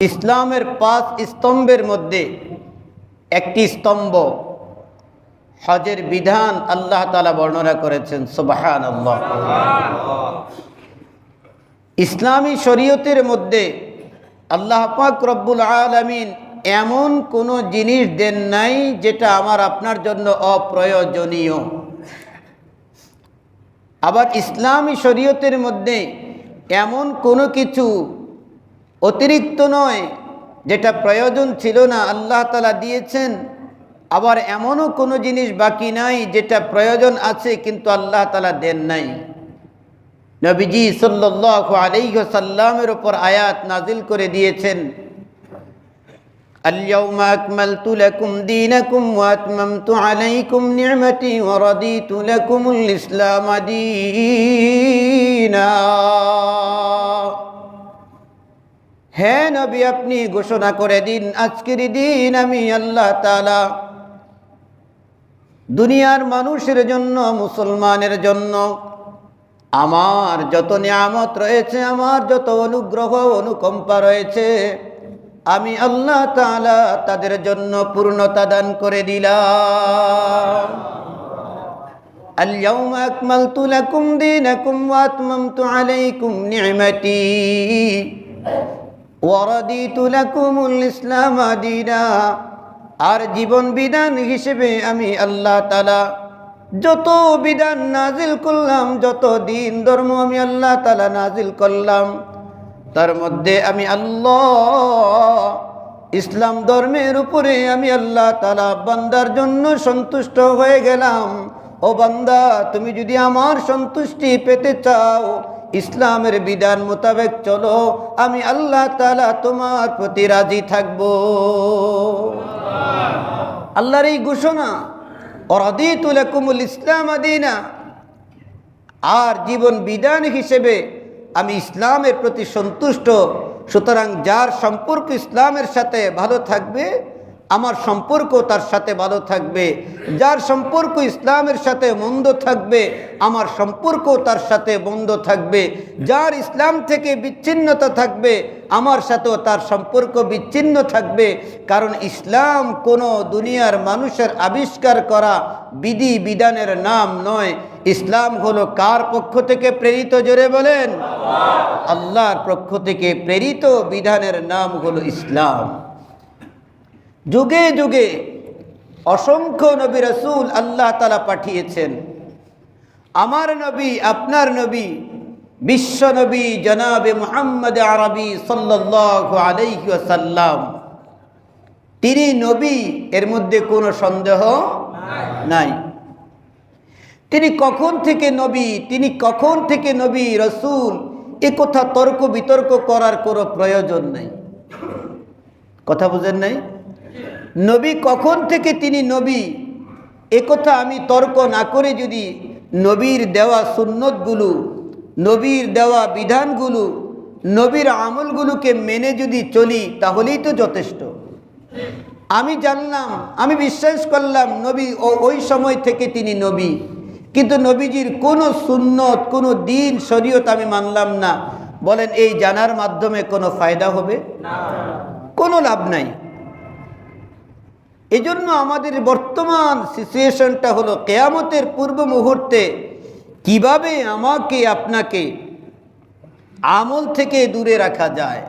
ইসলামের পাঁচ স্তম্ভের মধ্যে একটি স্তম্ভ, হজের বিধান আল্লাহ তালা বর্ণনা করেছেন সুবাহান ইসলামী শরীয়তের মধ্যে আল্লাহ পাক রব্বুল আলমিন এমন কোনো জিনিস দেন নাই যেটা আমার আপনার জন্য অপ্রয়োজনীয়। আবার ইসলামী শরীয়তের মধ্যে এমন কোনো কিছু অতিরিক্ত নয় যেটা প্রয়োজন ছিল না আল্লাহ তালা দিয়েছেন আবার এমনও কোনো জিনিস বাকি নাই যেটা প্রয়োজন আছে কিন্তু আল্লাহ তালা দেন নাই নবীজি সাল্লাহ আলাইসাল্লামের ওপর আয়াত নাজিল করে দিয়েছেন اليوم أكملت لكم دينكم وأتممت عليكم نعمتي ورضيت لكم الإسلام دينا হ্যাঁ নবী আপনি ঘোষণা করে দিন আজকের দিন আমি আল্লাহ তালা দুনিয়ার মানুষের জন্য মুসলমানের জন্য আমার যত নিয়ামত রয়েছে আমার যত অনুগ্রহ অনুকম্পা রয়েছে আমি আল্লাহ তালা তাদের জন্য পূর্ণতা দান করে দিলাম اليوم أكملت لكم دينكم وأتممت عليكم نعمتي ইসলাম আর জীবন বিধান হিসেবে আমি আল্লাহ তালা যত বিধান নাজিল করলাম, যত দিন ধর্ম আমি আল্লাহ তালা নাজিল করলাম, তার মধ্যে আমি আল্লাহ ইসলাম ধর্মের উপরে আমি আল্লাহ তালা বান্দার জন্য সন্তুষ্ট হয়ে গেলাম। ও বান্দা, তুমি যদি আমার সন্তুষ্টি পেতে চাও ইসলামের বিধান মোতাবেক চলো, আমি আল্লাহ তালা তোমার প্রতি রাজি থাকব। আল্লাহর এই ঘোষণা অরাদিতুলাকুমুল ইসলাম আদিনা। আর জীবন বিধান হিসেবে আমি ইসলামের প্রতি সন্তুষ্ট, সুতরাং যার সম্পর্ক ইসলামের সাথে ভালো থাকবে আমার সম্পর্ক তার সাথে ভালো থাকবে, যার সম্পর্ক ইসলামের সাথে মন্দ থাকবে, আমার সম্পর্ক তার সাথে বন্ধ থাকবে, যার ইসলাম থেকে বিচ্ছিন্নতা থাকবে, আমার সাথেও তার সম্পর্ক বিচ্ছিন্ন থাকবে, কারণ ইসলাম কোনো দুনিয়ার মানুষের আবিষ্কার করা বিধি বিধানের নাম নয়। ইসলাম হলো কার পক্ষ থেকে প্রেরিত, জোরে বলেন? আল্লাহর পক্ষ থেকে প্রেরিত বিধানের নাম হলো ইসলাম। যুগে যুগে অসংখ্য নবী রসুল আল্লাহ তালা পাঠিয়েছেন। আমার নবী, আপনার নবী, বিশ্ব নবী জনাবে মোহাম্মদ আরবি সাল্লাহ আলাইসাল্লাম তিনি নবী, এর মধ্যে কোনো সন্দেহ নাই। তিনি কখন থেকে নবী, তিনি কখন থেকে নবী রসুল, এ কথা তর্ক বিতর্ক করার কোনো প্রয়োজন নাই। কথা বুঝেন নাই? নবী কখন থেকে তিনি নবী? একথা আমি তর্ক না করে যদি নবীর দেওয়া সুন্নতগুলো নবীর দেওয়া বিধানগুলো নবীর আমলগুলোকে মেনে যদি চলি তাহলেই তো যথেষ্ট। আমি জানলাম আমি বিশ্বাস করলাম নবী ও ওই সময় থেকে তিনি নবী। কিন্তু নবীজির কোনো সুন্নত কোনো দিন শরীয়ত আমি মানলাম না। বলেন এই জানার মাধ্যমে কোনো ফায়দা হবে? কোনো লাভ নাই। এজন্য আমাদের বর্তমান সিচুয়েশনটা হলো কেয়ামতের পূর্ব মুহূর্তে কীভাবে আমাকে, আপনাকে আমল থেকে দূরে রাখা যায়,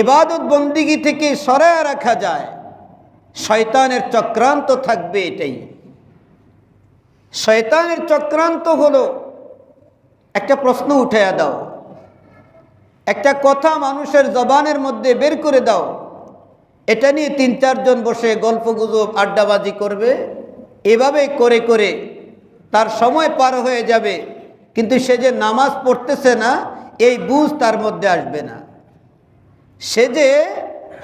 এবাদত বন্দিগি থেকে সরায় রাখা যায়, শয়তানের চক্রান্ত থাকবে এটাই। শয়তানের চক্রান্ত হলো একটা প্রশ্ন উঠাইয়া দাও, একটা কথা মানুষের জবানের মধ্যে বের করে দাও। এটা নিয়ে তিন, চারজন বসে গল্প গুজব, আড্ডাবাজি করবে। এভাবে করে করে তার সময় পার হয়ে যাবে। কিন্তু সে যে নামাজ পড়তেছে না, এই বুঝ তার মধ্যে আসবে না। সে যে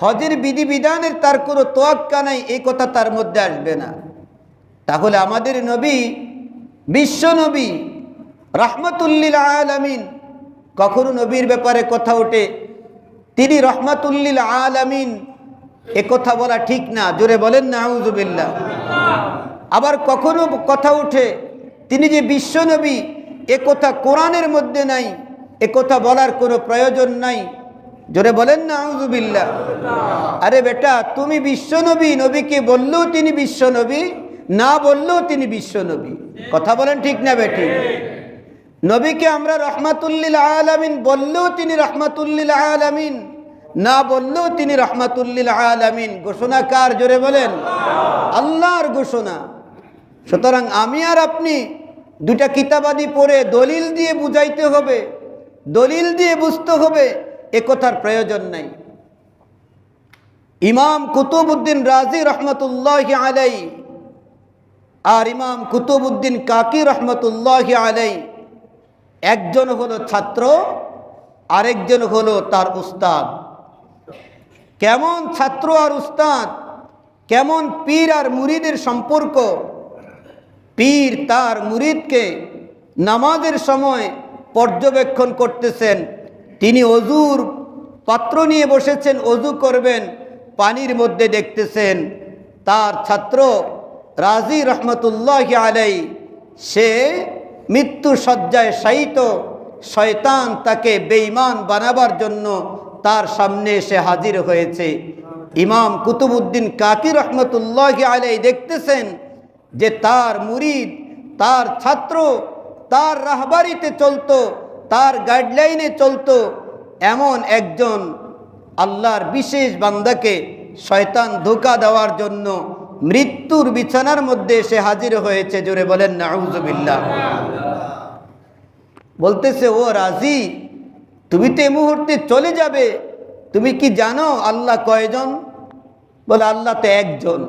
হজের বিধিবিধানের তার কোনো তোয়াক্কা নাই, এই কথা তার মধ্যে আসবে না। তাহলে আমাদের নবী, বিশ্ব নবী, রাহমাতুল্লিল আলামিন, কখনো নবীর ব্যাপারে কথা ওঠে? তিনি রহমাতুল্লিল আলামিন কথা বলা ঠিক না। জোরে বলেন না আউজুবিল্লা আবার কখনো কথা উঠে তিনি যে বিশ্বনবী কথা কোরআনের মধ্যে নাই কথা বলার কোনো প্রয়োজন নাই। জোরে বলেন না আউজুবিল্লাহ আরে বেটা, তুমি বিশ্বনবী, নবীকে বললেও তিনি বিশ্বনবী, না বললেও তিনি বিশ্বনবী। কথা বলেন ঠিক না, বেটি? নবীকে আমরা রহমাতুল্লিল আলামিন বললেও তিনি রহমাতুল্লিল আলামিন। না বললেও তিনি রহমাতুল্লিল আলামিন। ঘোষণা কার? জোরে বলেন। আল্লাহর ঘোষণা। সুতরাং আমি আর আপনি দুটা কিতাবাদি পড়ে দলিল দিয়ে বুঝাইতে হবে, দলিল দিয়ে বুঝতে হবে, এ কথার প্রয়োজন নাই। ইমাম কুতুবুদ্দিন রাজি রহমতুল্লাহ আলাই আর ইমাম কুতুবুদ্দিন কাকি রহমতুল্লাহ আলাই একজন হলো ছাত্র, আরেকজন হলো তার উস্তাদ। কেমন ছাত্র আর উস্তাদ, কেমন পীর আর মুরিদের সম্পর্ক, পীর তার মুরিদকে নামাজের সময় পর্যবেক্ষণ করতেছেন। তিনি অজুর পাত্র নিয়ে বসেছেন, অজু করবেন, পানির মধ্যে দেখতেছেন। তার ছাত্র রাজি রহমতুল্লাহ আলাই, সে মৃত্যু সজ্জায় শায়িত, শয়তান তাকে বেঈমান বানাবার জন্য তার সামনে এসে হাজির হয়েছে। ইমাম কুতুবুদ্দিন কাকি রহমতুল্লাহ আলাই দেখতেছেন যে তার মুরিদ, তার ছাত্র, তার রাহবারিতে চলতো, তার গাইডলাইনে চলতো এমন একজন আল্লাহর বিশেষ বান্দাকে শয়তান ধোকা দেওয়ার জন্য মৃত্যুর বিছানার মধ্যে এসে হাজির হয়েছে। জোরে বলেন, নাউজুবিল্লাহ। বলতেছে, ও রাজি? তুমি তো এই মুহূর্তে চলে যাবে। তুমি কি জানো আল্লাহ কয়জন? বলে আল্লাহ তো একজন।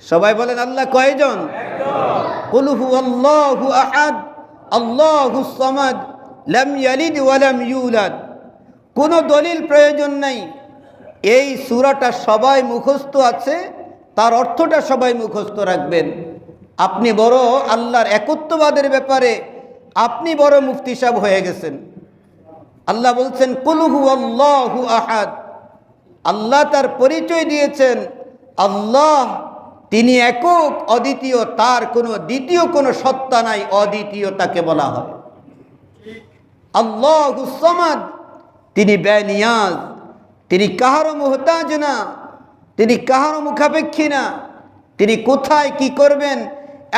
সবাই বলেন আল্লাহ কয়জন? কোনো দলিল প্রয়োজন নাই। এই সূরাটা সবাই মুখস্থ আছে, তার অর্থটা সবাই মুখস্থ রাখবেন। আপনি বড় আল্লাহর একত্ববাদের ব্যাপারে আপনি বড় মুফতি সাহেব হয়ে গেছেন। আল্লাহ বলছেন, কুলহু আল্লাহু আহাদ। আল্লাহ তার পরিচয় দিয়েছেন। আল্লাহ তিনি একক, অদ্বিতীয়, তার কোনো দ্বিতীয় কোনো সত্তা নাই অদ্বিতীয় তাকে বলা হয় আল্লাহ সমাদ, তিনি বেনিয়াজ, তিনি কাহারও মোহতাজ না, তিনি কাহারও মুখাপেক্ষী না, তিনি কোথায় কি করবেন,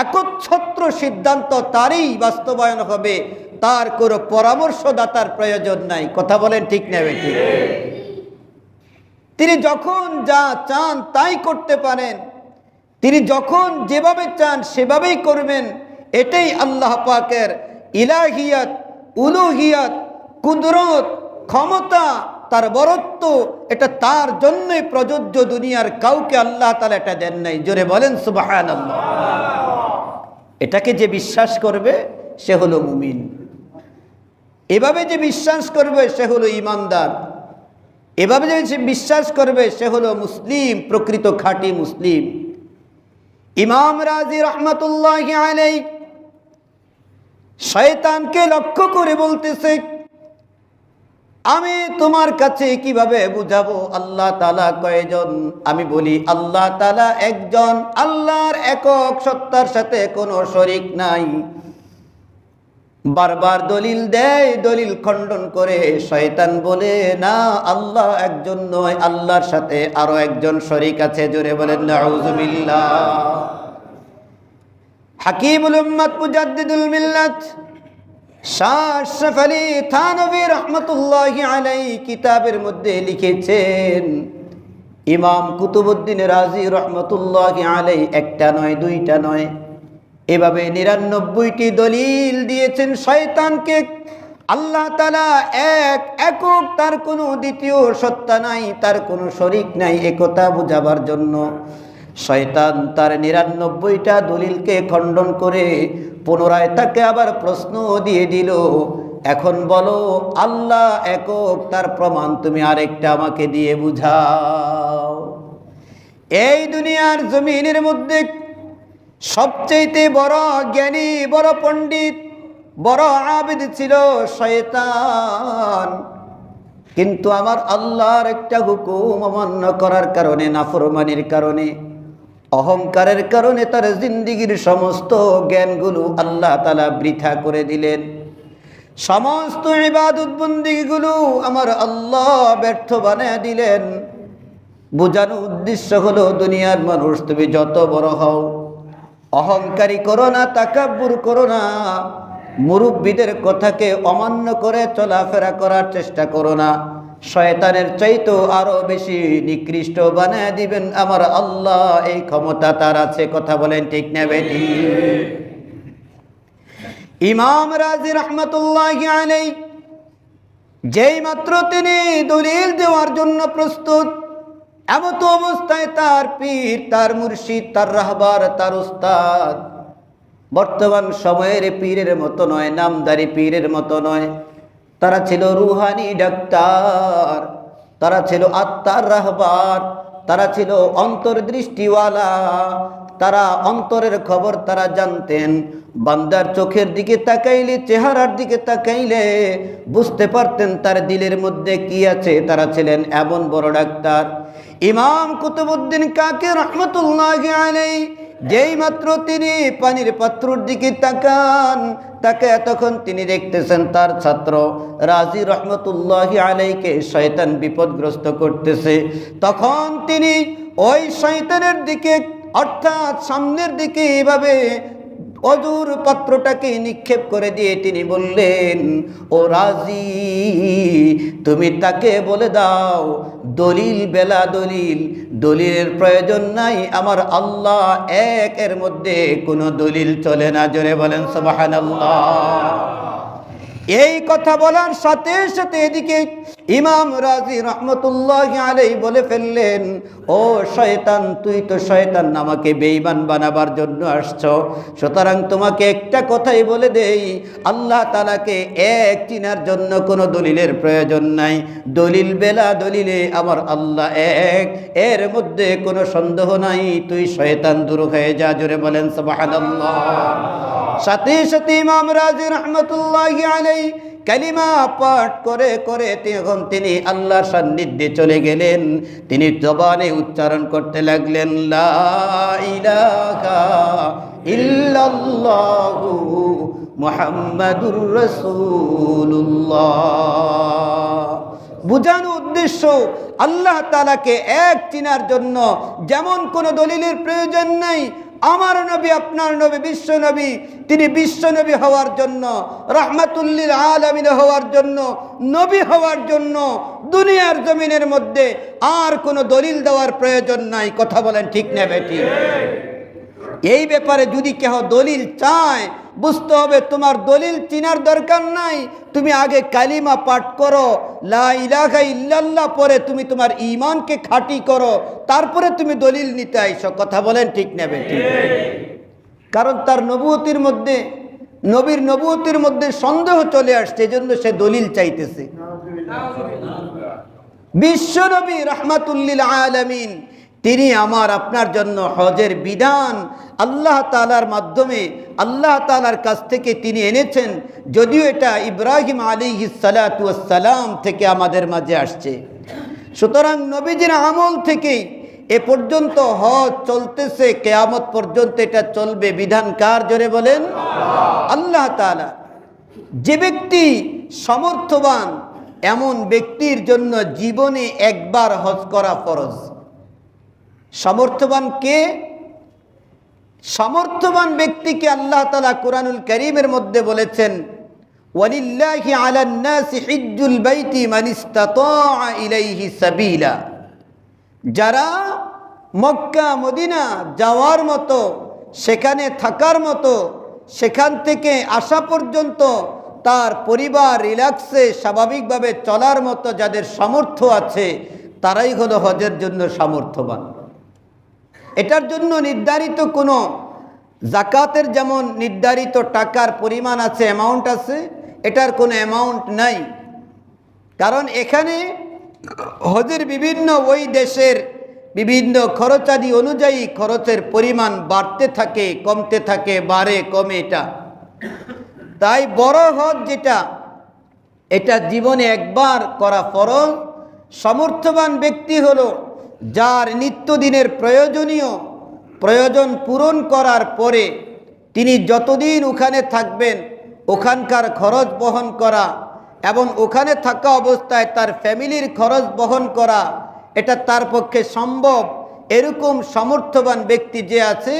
একচ্ছত্র সিদ্ধান্ত তারই বাস্তবায়ন হবে। তার কোনো পরামর্শদাতার প্রয়োজন নাই। কথা বলেন ঠিক নেবে ঠিক তিনি যখন যা চান তাই করতে পারেন। তিনি যখন যেভাবে চান সেভাবেই করবেন। এটাই আল্লাহ পাকের ইলাহিয়াত, উলুহিয়াত, কুদরত, ক্ষমতা, তার বরত্ব, এটা তার জন্যই প্রযোজ্য দুনিয়ার কাউকে আল্লাহ তালা এটা দেন নাই। জোরে বলেন সুবাহান এটাকে যে বিশ্বাস করবে সে হলো মুমিন। এভাবে যে বিশ্বাস করবে সে হলো ইমানদার। এভাবে যে সে বিশ্বাস করবে সে হলো মুসলিম, প্রকৃত খাঁটি মুসলিম। ইমাম রাজি রহমতুল্লাহ আলাই শয়তানকে লক্ষ্য করে বলতেছে, আমি তোমার কাছে কীভাবে বুঝাবো? আল্লাহ তালা কয়জন? আমি বলি, আল্লাহ তালা একজন। আল্লাহর একক সত্তার সাথে কোনো শরিক নাই। বারবার দলিল দেয়, দলিল খণ্ডন করে শয়তান বলে, না, আল্লাহ একজন নয়, আল্লাহর সাথে আরও একজন শরিক আছে। জোরে বলেন নাউজুবিল্লাহ হাকিমুল উম্মত মুজাদ্দিদুল মিল্লাত শাহ আশরাফ আলী থানবী রহমতুল্লাহ আলাই কিতাবের মধ্যে লিখেছেন, ইমাম কুতুবুদ্দিন রাজি রহমতুল্লাহ আলাই একটা নয়, দুইটা নয়। এভাবে নিরানব্বইটি দলিল দিয়েছেন শয়তানকে। আল্লাহ তালা এক একক, তার কোনো দ্বিতীয় সত্তা নাই, তার কোনো শরিক নাই একতা বুঝাবার জন্য। শয়তান তার নিরানব্বইটা দলিলকে খণ্ডন করে পুনরায় তাকে আবার প্রশ্ন দিয়ে দিল, এখন বলো, আল্লাহ একক, তার প্রমাণ তুমি আরেকটা আমাকে দিয়ে বুঝাও। এই দুনিয়ার জমিনের মধ্যে সবচেয়ে বড় জ্ঞানী, বড় পণ্ডিত, বড় আবেদ ছিল শয়তান। কিন্তু আমার আল্লাহর একটা হুকুম অমান্য করার কারণে, নাফরমানির কারণে, অহংকারের কারণে তার জিন্দিগির সমস্ত জ্ঞানগুলো আল্লাহ তালা বৃথা করে দিলেন। সমস্ত ইবাদত বন্দিগুলো আমার আল্লাহ ব্যর্থ বানিয়ে দিলেন। বোঝানো উদ্দেশ্য হলো, দুনিয়ার মানুষ তুমি যত বড় হও অহংকারী করো না, তাকাব্বুর করো না। মুরব্বীদের কথাকে অমান্য করে চলাফেরা করার চেষ্টা করো না। শয়তানের চাইতো আরও বেশি নিকৃষ্ট বানায় দিবেন আমার আল্লাহ। এই ক্ষমতা তার আছে, কথা বলেন ঠিক না বেটি? ইমাম রাজি রহমতুল্লাহ যেই মাত্র তিনি দলিল দেওয়ার জন্য প্রস্তুত এমত অবস্থায় তার পীর, তার মুর্শিদ, তার রাহবার, তার উস্তাদ। বর্তমান সময়ের পীরের মতো নয়, নামদারি পীরের মতো নয়। তারা ছিল রুহানি ডাক্তার, তারা ছিল আত্মার রাহবার, তারা ছিল অন্তর্দৃষ্টিওয়ালা। তারা অন্তরের খবর তারা জানতেন। বান্দার চোখের দিকে তাকাইলে, চেহারার দিকে তাকাইলে বুঝতে পারতেন তার দিলের মধ্যে কি আছে। তারা ছিলেন এমন বড় ডাক্তার। ইমাম কুতুবুদ্দিন কাকে রহমতুল্লাহ আলাই যেই মাত্র তিনি পানির পাত্রর দিকে তাকান, তাকে তখন তিনি দেখতেছেন তার ছাত্র। রাজি রহমতুল্লাহ আলাইকে শয়তান বিপদগ্রস্ত করতেছে। তখন তিনি ওই শয়তানের দিকে, অর্থাৎ সামনের দিকে এভাবে অজুর পাত্রটাকে নিক্ষেপ করে দিয়ে তিনি বললেন, ও রাজি, তুমি তাকে বলে দাও, দলিল বেলা দলিল, দলিলের প্রয়োজন নাই, আমার আল্লাহ একের মধ্যে কোনো দলিল চলে না। জোরে বলেন সবাহান এই কথা বলার সাথে সাথে এদিকে ইমাম রাজি রহমতুল্লাহ আলাই বলে ফেললেন, ও শয়তান, তুই তো শয়তান, আমাকে বেইমান বানাবার জন্য আসছ। সুতরাং তোমাকে একটা কথাই বলে দেই, আল্লাহ তালাকে এক চিনার জন্য কোনো দলিলের প্রয়োজন নাই। দলিল বেলা দলিলে আমার আল্লাহ এক, এর মধ্যে কোনো সন্দেহ নাই। তুই শয়তান দূর হয়ে যা, জোরে বলেন সবাহান সাথে সাথে ইমাম রাজি রহমতুল্লাহ আলাই কালিমা পাঠ করে করে তখন তিনি আল্লাহর সান্নিধ্যে চলে গেলেন। তিনি জবানে উচ্চারণ করতে লাগলেন ইল্লাল্লাহু মুহাম্মাদুর রাসূলুল্লাহ। বুঝানো উদ্দেশ্য, আল্লাহ তালাকে এক চিনার জন্য যেমন কোনো দলিলের প্রয়োজন নাই আমার নবী, আপনার নবী, বিশ্ব নবী, তিনি বিশ্ব নবী হওয়ার জন্য, রহমাতুল্লিল আলমিন হওয়ার জন্য, নবী হওয়ার জন্য দুনিয়ার জমিনের মধ্যে আর কোনো দলিল দেওয়ার প্রয়োজন নাই। কথা বলেন ঠিক না বেটি? এই ব্যাপারে যদি কেহ দলিল চায় বুঝতে হবে তোমার দলিল চিনার দরকার নাই। তুমি আগে কালিমা পাঠ করো লা ইলাহা ইল্লাল্লাহ পরে তুমি তোমার ইমানকে খাঁটি করো তারপরে তুমি দলিল নিতে আইসো। কথা বলেন ঠিক নেবে কারণ তার নবুয়তির মধ্যে নবীর নবুয়তির মধ্যে সন্দেহ চলে আসছে এজন্য সে দলিল চাইতেছে। বিশ্বনবী রহমাতুল্লিল আলমিন তিনি আমার আপনার জন্য হজের বিধান আল্লাহ তালার মাধ্যমে, আল্লাহ তালার কাছ থেকে তিনি এনেছেন। যদিও এটা ইব্রাহিম আলী সালাতাম থেকে আমাদের মাঝে আসছে। সুতরাং নবীজির আমল থেকেই এ পর্যন্ত হজ চলতেছে, কেয়ামত পর্যন্ত এটা চলবে। বিধান কার জোরে বলেন? আল্লাহ তালা যে ব্যক্তি সমর্থবান, এমন ব্যক্তির জন্য জীবনে একবার হজ করা ফরজ। সমর্থবান কে? সমর্থবান ব্যক্তিকে আল্লাহ তালা কোরআনুল করিমের মধ্যে বলেছেন, ওয়ালিল্লাহি বাইতি যারা মক্কা, মদিনা যাওয়ার মতো, সেখানে থাকার মতো, সেখান থেকে আসা পর্যন্ত তার পরিবার রিল্যাক্সে স্বাভাবিকভাবে চলার মতো যাদের সামর্থ্য আছে, তারাই হলো হজের জন্য সামর্থ্যবান। এটার জন্য নির্ধারিত কোনো জাকাতের যেমন নির্ধারিত টাকার পরিমাণ আছে অ্যামাউন্ট আছে, এটার কোনো অ্যামাউন্ট নাই। কারণ এখানে হজের বিভিন্ন ওই দেশের বিভিন্ন খরচাদি অনুযায়ী খরচের পরিমাণ বাড়তে থাকে, কমতে থাকে, বাড়ে, কমে এটা। তাই বড় হজ যেটা, এটা জীবনে একবার করা ফরজ। সমর্থবান ব্যক্তি হলো যার নিত্যদিনের প্রয়োজনীয় প্রয়োজন পূরণ করার পরে তিনি যতদিন ওখানে থাকবেন, ওখানকার খরচ বহন করা এবং ওখানে থাকা অবস্থায় তার ফ্যামিলির খরচ বহন করা, এটা তার পক্ষে সম্ভব। এরকম সমর্থবান ব্যক্তি যে আছে,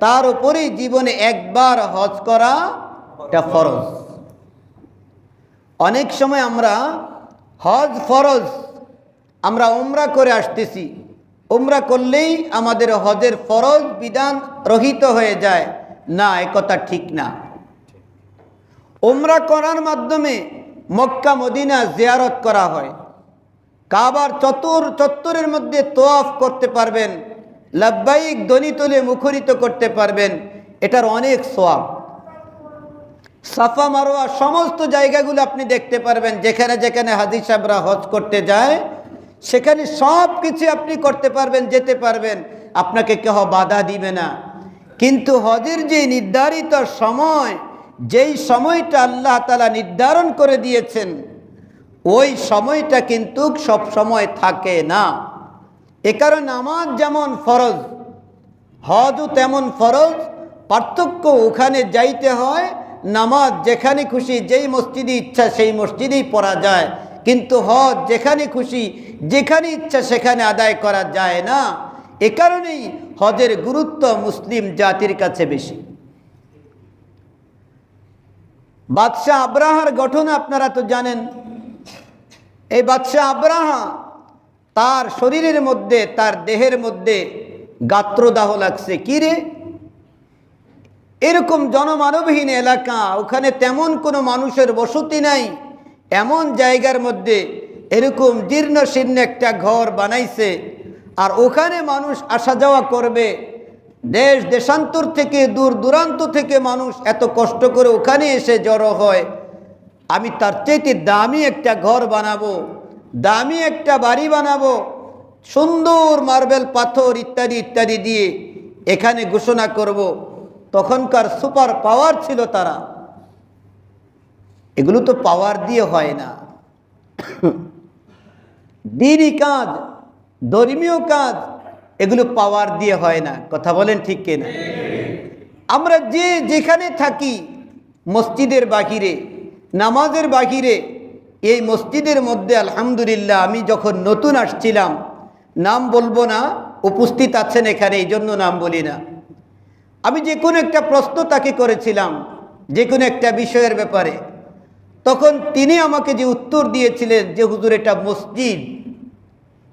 তার উপরেই জীবনে একবার হজ করা এটা ফরজ। অনেক সময় আমরা হজ ফরজ আমরা উমরা করে আসতেছি। উমরা করলেই আমাদের হজের ফরজ বিধান রহিত হয়ে যায়। না একথা ঠিক না। উমরা করার মাধ্যমে মক্কা, মদিনা জিয়ারত করা হয়। কাবার চতুর, চত্বরের মধ্যে তোয়াফ করতে পারবেন। লাব্বাইক ধ্বনি তুলে মুখরিত করতে পারবেন। এটার অনেক সোয়াব। সাফা মারোয়া সমস্ত জায়গাগুলো আপনি দেখতে পারবেন। যেখানে যেখানে হাদিস সাহেবরা হজ করতে যায় সেখানে সব কিছু আপনি করতে পারবেন, যেতে পারবেন। আপনাকে কেহ বাধা দিবে না। কিন্তু হজের যে নির্ধারিত সময়, যেই সময়টা আল্লাহ তালা নির্ধারণ করে দিয়েছেন, ওই সময়টা কিন্তু সব সময় থাকে না। এ কারণে নামাজ যেমন ফরজ, হজও তেমন ফরজ, পার্থক্য ওখানে যাইতে হয়, নামাজ যেখানে খুশি, যেই মসজিদে ইচ্ছা সেই মসজিদেই পড়া যায়। কিন্তু হজ যেখানে খুশি, যেখানে ইচ্ছা সেখানে আদায় করা যায় না। এ কারণেই হজের গুরুত্ব মুসলিম জাতির কাছে বেশি। বাদশাহ আব্রাহার গঠন আপনারা তো জানেন। এই বাদশাহ আব্রাহা তার শরীরের মধ্যে, তার দেহের মধ্যে গাত্রদাহ লাগছে। কি রে? এরকম জনমানবহীন এলাকা, ওখানে তেমন কোনো মানুষের বসতি নাই। এমন জায়গার মধ্যে এরকম জীর্ণ শীর্ণ একটা ঘর বানাইছে, আর ওখানে মানুষ আসা যাওয়া করবে। দেশ দেশান্তর থেকে, দূর দূরান্ত থেকে মানুষ এত কষ্ট করে ওখানে এসে জড়ো হয়। আমি তার চাইতে দামি একটা ঘর বানাবো, দামি একটা বাড়ি বানাবো, সুন্দর মার্বেল পাথর ইত্যাদি ইত্যাদি দিয়ে এখানে ঘোষণা করব। তখনকার সুপার পাওয়ার ছিল তারা। এগুলো তো পাওয়ার দিয়ে হয় না। দিনই কাজ, ধর্মীয় কাজ, এগুলো পাওয়ার দিয়ে হয় না। কথা বলেন ঠিক কিনা? আমরা যে যেখানে থাকি, মসজিদের বাহিরে, নামাজের বাহিরে, এই মসজিদের মধ্যে আলহামদুলিল্লাহ আমি যখন নতুন আসছিলাম, নাম বলব না, উপস্থিত আছেন এখানে এই জন্য নাম বলি না। আমি যে কোনো একটা প্রশ্ন তাকে করেছিলাম, যে কোনো একটা বিষয়ের ব্যাপারে। তখন তিনি আমাকে যে উত্তর দিয়েছিলেন যে হুজুর, এটা মসজিদ।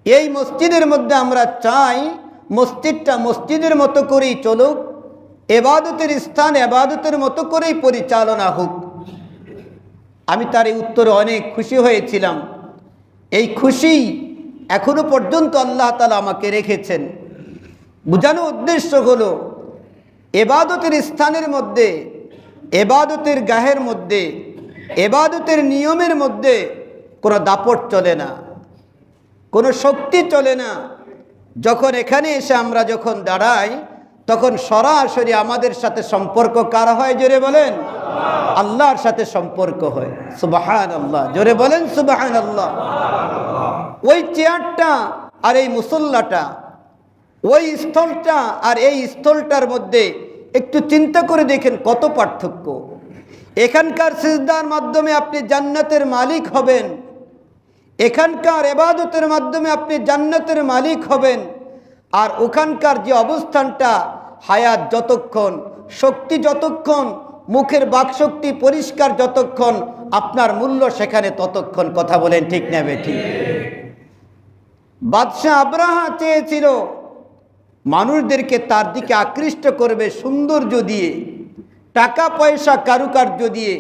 এই মসজিদের মধ্যে আমরা চাই মসজিদটা মসজিদের মতো করেই চলুক, এবাদতের স্থান এবাদতের মতো করেই পরিচালনা হোক। আমি তার এই উত্তরে অনেক খুশি হয়েছিলাম। এই খুশি এখনও পর্যন্ত আল্লাহ তালা আমাকে রেখেছেন। বোঝানো উদ্দেশ্য হলো, এবাদতের স্থানের মধ্যে, এবাদতের গাহের মধ্যে এবাদতের নিয়মের মধ্যে কোনো দাপট চলে না, কোনো শক্তি চলে না। যখন এখানে এসে আমরা যখন দাঁড়াই, তখন সরাসরি আমাদের সাথে সম্পর্ক কার হয়? জোরে বলেন। আল্লাহর সাথে সম্পর্ক হয়। সুবাহান আল্লাহ জোরে বলেন সুবাহান আল্লাহ ওই চেয়ারটা আর এই মুসল্লাটা, ওই স্থলটা আর এই স্থলটার মধ্যে একটু চিন্তা করে দেখেন কত পার্থক্য। এখানকার সিজদার মাধ্যমে আপনি জান্নাতের মালিক হবেন। এখানকার এবাদতের মাধ্যমে আপনি জান্নাতের মালিক হবেন। আর ওখানকার যে অবস্থানটা, হায়াত যতক্ষণ, শক্তি যতক্ষণ, মুখের বাকশক্তি পরিষ্কার যতক্ষণ, আপনার মূল্য সেখানে ততক্ষণ কথা বলেন ঠিক নেবে ঠিক। বাদশাহ আব্রাহা চেয়েছিল, মানুষদেরকে তার দিকে আকৃষ্ট করবে সৌন্দর্য দিয়ে। টাকা পয়সা কারুকার্য দিয়ে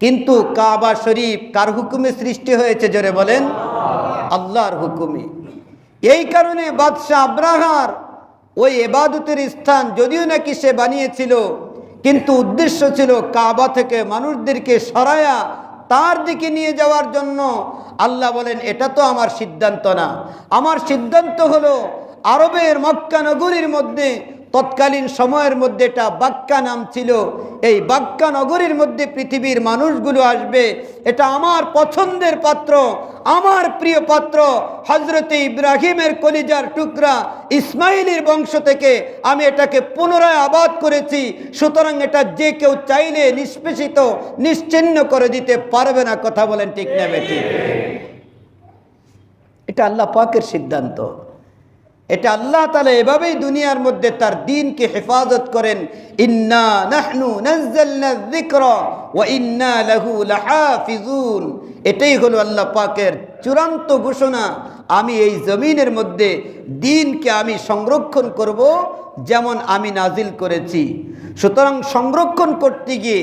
কিন্তু কাবা শরীফ কার হুকুমে সৃষ্টি হয়েছে, জোরে বলেন? আল্লাহর হুকুমে। এই কারণে বাদশাহ আব্রাহার ওই এবাদতের স্থান যদিও নাকি সে বানিয়েছিল, কিন্তু উদ্দেশ্য ছিল কাবা থেকে মানুষদেরকে সরায়া তার দিকে নিয়ে যাওয়ার জন্য। আল্লাহ বলেন, এটা তো আমার সিদ্ধান্ত না। আমার সিদ্ধান্ত হলো আরবের মক্কা নগরীর মধ্যে তৎকালীন সময়ের মধ্যে এটা বাক্কা নাম ছিল। এই বাক্কা নগরীর মধ্যে পৃথিবীর মানুষগুলো আসবে। এটা আমার পছন্দের পাত্র, আমার প্রিয় পাত্র হজরতে ইব্রাহিমের কলিজার টুকরা ইসমাইলের বংশ থেকে আমি এটাকে পুনরায় আবাদ করেছি। সুতরাং এটা যে কেউ চাইলে নিষ্পেষিত, নিশ্চিন্ন করে দিতে পারবে না। কথা বলেন ঠিক না এটা আল্লাহ পাকের সিদ্ধান্ত। এটা আল্লাহ তালা এভাবেই দুনিয়ার মধ্যে তার দিনকে হেফাজত করেন। ইন্না নাহনু ইন্না লাহু এটাই হলো আল্লাহ পাকের চূড়ান্ত ঘোষণা। আমি এই জমিনের মধ্যে দিনকে আমি সংরক্ষণ করব যেমন আমি নাজিল করেছি। সুতরাং সংরক্ষণ করতে গিয়ে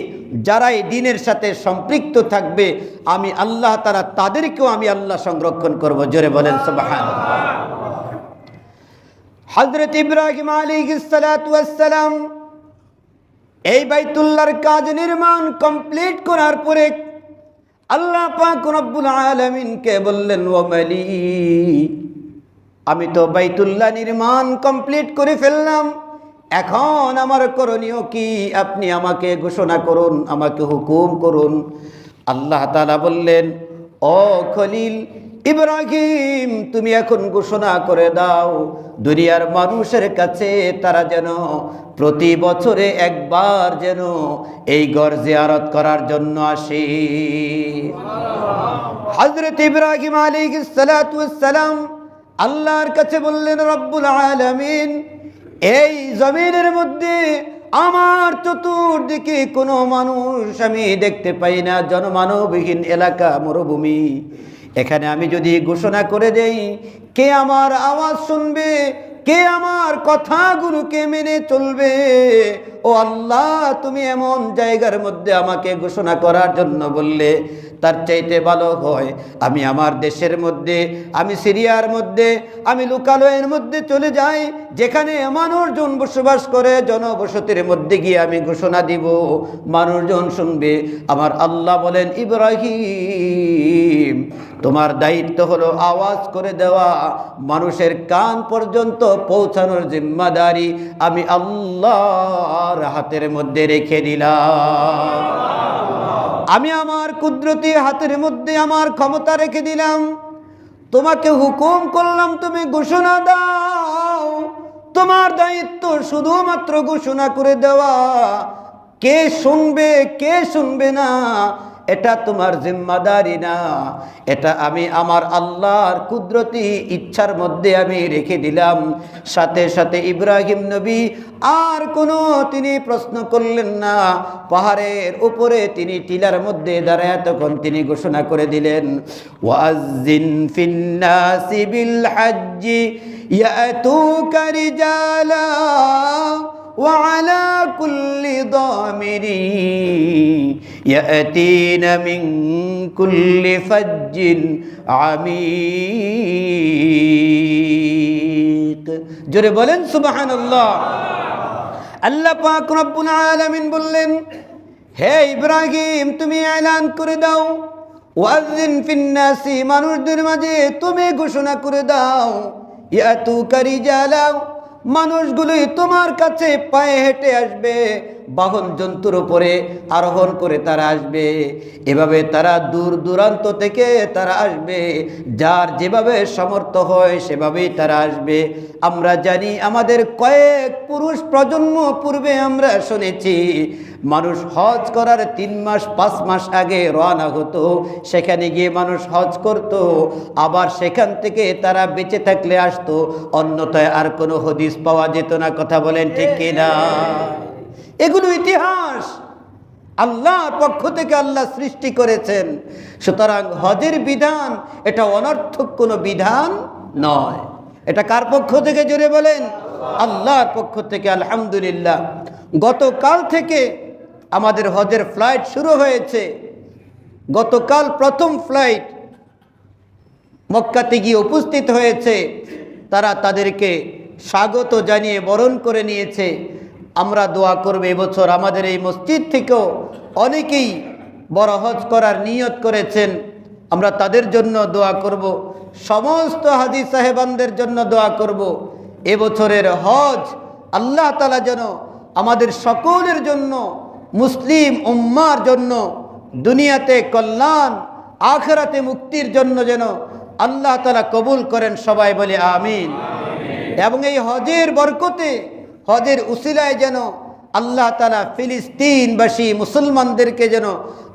যারা এই দিনের সাথে সম্পৃক্ত থাকবে, আমি আল্লাহ তারা তাদেরকেও আমি আল্লাহ সংরক্ষণ করব। জোরে বলেন, সুবহানাল্লাহ। হজরত ইব্রাহিম আলী সালাম এই বাইতুল্লাহর কাজ নির্মাণ কমপ্লিট করার পরে আল্লাহ পাক আলমিনকে বললেন, ও মালি আমি তো বাইতুল্লাহ নির্মাণ কমপ্লিট করে ফেললাম। এখন আমার করণীয় কি? আপনি আমাকে ঘোষণা করুন, আমাকে হুকুম করুন। আল্লাহ তালা বললেন, ও খলিল ইব্রাহিম, তুমি এখন ঘোষণা করে দাও, দুনিয়ার মানুষের কাছে তারা যেন প্রতি বছরে একবার যেন এই গড় জিয়ারত করার জন্য আসে। হজরত ইব্রাহিম আলী সালাম আল্লাহর কাছে বললেন, রব্বুল আলমিন, এই জমিনের মধ্যে আমার চতুর্দিকে কোনো মানুষ আমি দেখতে পাই না, জনমানবহীন এলাকা, মরুভূমি। এখানে আমি যদি ঘোষণা করে দেই কে আমার আওয়াজ শুনবে? কে আমার কথাগুলোকে মেনে চলবে? ও আল্লাহ, তুমি এমন জায়গার মধ্যে আমাকে ঘোষণা করার জন্য বললে, তার চাইতে ভালো হয় আমি আমার দেশের মধ্যে, আমি সিরিয়ার মধ্যে, আমি লোকালয়ের মধ্যে চলে যাই, যেখানে মানুষজন বসবাস করে, জনবসতির মধ্যে গিয়ে আমি ঘোষণা দিব। মানুষজন শুনবে, আমার আল্লাহ বলেন, ইব্রাহিম, তোমার দায়িত্ব হলো আওয়াজ করে দেওয়া, মানুষের কান পর্যন্ত পৌঁছানোর জিম্মাদারি আমি আল্লাহর হাতের মধ্যে রেখে দিলাম। আমি আমার কুদরতি হাতের মধ্যে আমার ক্ষমতা রেখে দিলাম। তোমাকে হুকুম করলাম, তুমি ঘোষণা দাও। তোমার দায়িত্ব শুধুমাত্র ঘোষণা করে দেওয়া। কে শুনবে কে শুনবে না? এটা তোমার জিম্মাদারি না। এটা আমি আমার আল্লাহর কুদরতি ইচ্ছার মধ্যে আমি রেখে দিলাম। সাথে সাথে ইব্রাহিম নবী আর কোনো তিনি প্রশ্ন করলেন না। পাহাড়ের উপরে তিনি টিলার মধ্যে দাঁড়ায় তখন তিনি ঘোষণা করে দিলেন, ওয়াজিন وعلى كل ضامر يأتين من كل فج عميق জোরে বলেন সুবাহান আল্লাহ আল্লাহ পাক রব্বুল আলামিন বললেন হে ইব্রাহিম তুমি এলান করে দাও ওয়াজিন ফিন্নাসি মানুষদের মাঝে তুমি ঘোষণা করে দাও ইয়াতু কারিজালাও মানুষগুলোই তোমার কাছে পায়ে হেঁটে আসবে। বাহন জন্তুর উপরে আরোহণ করে তারা আসবে। এভাবে তারা দূর দূরান্ত থেকে তারা আসবে। যার যেভাবে সমর্থ হয় সেভাবেই তারা আসবে। আমরা জানি আমাদের কয়েক পুরুষ প্রজন্ম পূর্বে আমরা শুনেছি, মানুষ হজ করার তিন মাস, পাঁচ মাস আগে রওনা হতো। সেখানে গিয়ে মানুষ হজ করত। আবার সেখান থেকে তারা বেঁচে থাকলে আসতো। অন্যথায় আর কোনো হদিস পাওয়া যেত না। কথা বলেন ঠিক কিনা? এগুলো ইতিহাস। আল্লাহর পক্ষ থেকে আল্লাহ সৃষ্টি করেছেন। সুতরাং হজের বিধান এটা অনর্থক কোনো বিধান নয়। এটা কার পক্ষ থেকে জোরে বলেন? আল্লাহর পক্ষ থেকে, আলহামদুলিল্লাহ। গতকাল থেকে আমাদের হজের ফ্লাইট শুরু হয়েছে। গতকাল প্রথম ফ্লাইট মক্কাতে গিয়ে উপস্থিত হয়েছে। তারা তাদেরকে স্বাগত জানিয়ে বরণ করে নিয়েছে। আমরা দোয়া করব এবছর আমাদের এই মসজিদ থেকেও অনেকেই বড় হজ করার নিয়ত করেছেন। আমরা তাদের জন্য দোয়া করব। সমস্ত হাজি সাহেবানদের জন্য দোয়া করব। এবছরের হজ আল্লাহ তালা যেন আমাদের সকলের জন্য, মুসলিম উম্মার জন্য, দুনিয়াতে কল্যাণ, আখরাতে মুক্তির জন্য যেন আল্লাহ তালা কবুল করেন সবাই বলে আমিন। এবং এই হজের বরকতে হজের উসিলায় যেন আল্লাহ তালা ফিলিস্তিনবাসী মুসলমানদেরকে যেন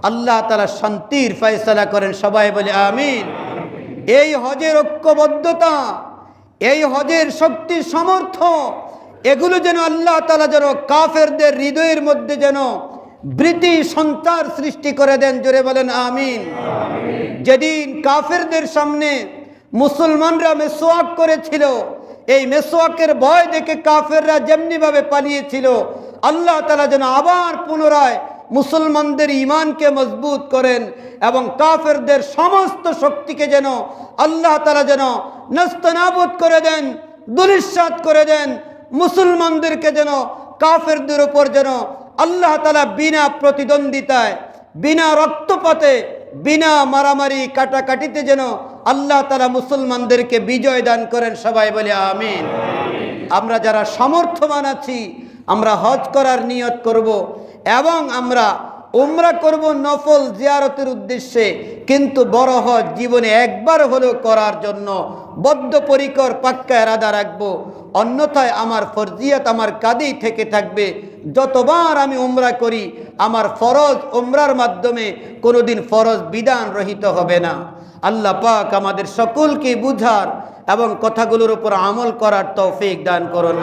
আল্লাহ তালা শান্তির ফয়সলা করেন, সবাই বলে আমিন। এই হজের ঐক্যবদ্ধতা, এই হজের শক্তি সামর্থ্য, এগুলো যেন আল্লাহ তালা যেন কাফেরদের হৃদয়ের মধ্যে যেন বৃতি সন্তার সৃষ্টি করে দেন, জোরে বলেন আমিন। যেদিন কাফেরদের সামনে মুসলমানরা মেসোয়াক করেছিল এই মেসোয়াকের ভয় দেখে কাফেররা যেমনিভাবে পালিয়েছিল, আল্লাহ তালা যেন আবার পুনরায় মুসলমানদের ইমানকে মজবুত করেন এবং কাফেরদের সমস্ত শক্তিকে যেন আল্লাহ তালা যেন নস্তনাবুদ করে দেন দুলিশ্বাত করে দেন, মুসলমানদেরকে যেন কাফেরদের উপর যেন আল্লাহ তালা বিনা প্রতিদ্বন্দ্বিতায়, বিনা রক্তপাতে, বিনা মারামারি কাটাকাটিতে যেন আল্লাহ তারা মুসলমানদেরকে বিজয় দান করেন, সবাই বলে আমিন। আমরা যারা সমর্থবান আছি, আমরা হজ করার নিয়ত করব এবং আমরা উমরা করব নফল জিয়ারতের উদ্দেশ্যে, কিন্তু বড় হজ জীবনে একবার হলেও করার জন্য বদ্ধপরিকর পাক্কা এরাদা রাখব। অন্যথায় আমার ফরজিয়াত আমার কাঁদেই থেকে থাকবে। যতবার আমি উমরা করি, আমার ফরজ উমরার মাধ্যমে কোনোদিন ফরজ বিধান রহিত হবে না। আল্লাহ পাক আমাদের সকলকে বুঝার এবং কথাগুলোর উপর আমল করার তৌফিক দান করুন